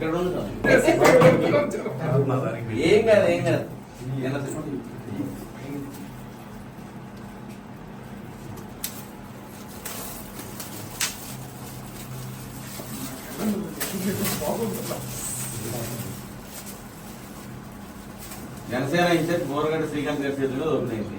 ఇక్కడ ఏం కాదు ఏం కాదు. జనసేన ఇన్ఛార్జ్ బోరగడ్డ శ్రీకాంత్ గారి చేతిలో ఓపెన్ అయింది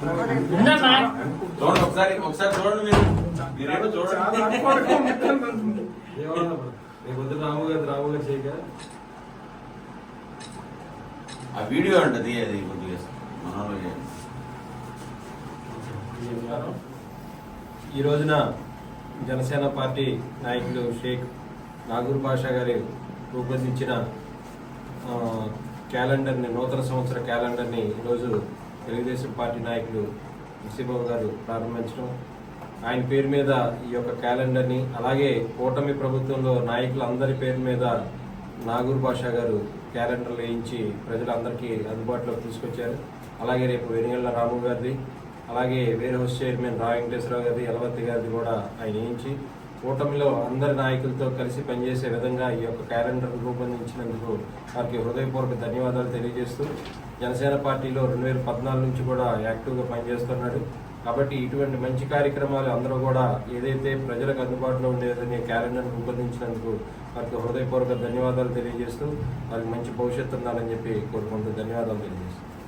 చూడండి ఒకసారి ఒకసారి చూడండి మీరు. మీరేమో చూడండి. రేపు రాము గారు రాము గారు చేయగా ఆ వీడియో అంటది అది కొద్దిగా మనలో ఈ రోజున జనసేన పార్టీ నాయకులు షేక్ నాగూర్ బాషా గారి రూపొందించిన ఆ, క్యాలెండర్ని నూతన సంవత్సర క్యాలెండర్ని ఈరోజు తెలుగుదేశం పార్టీ నాయకులు ముసిబాబు గారు ప్రారంభించడం. ఆయన పేరు మీద ఈ యొక్క క్యాలెండర్ని అలాగే కూటమి ప్రభుత్వంలో నాయకులందరి పేరు మీద నాగూర్ బాషా గారు క్యాలెండర్ వేయించి ప్రజలందరికీ అందుబాటులోకి తీసుకొచ్చారు. అలాగే రేపు వెనుగళ్ళ రాము గారిది అలాగే వేరే హౌస్ చైర్మన్ రా వెంకటేశ్వరరావు గారిది యలవత్తి గారిది కూడా ఆయన వేయించి కూటమిలో అందరి నాయకులతో కలిసి పనిచేసే విధంగా ఈ యొక్క క్యాలెండర్ రూపొందించినందుకు వారికి హృదయపూర్వక ధన్యవాదాలు తెలియజేస్తూ జనసేన పార్టీలో రెండు వేల పద్నాలుగు నుంచి కూడా యాక్టివ్గా పనిచేస్తున్నాడు. కాబట్టి ఇటువంటి మంచి కార్యక్రమాలు అందరూ కూడా ఏదైతే ప్రజలకు అందుబాటులో ఉండే విధంగా క్యాలెండర్ రూపొందించినందుకు వారికి హృదయపూర్వక ధన్యవాదాలు తెలియజేస్తూ వారికి మంచి భవిష్యత్తు ఉండాలని చెప్పి కోరుకుంటూ ధన్యవాదాలు తెలియజేస్తాను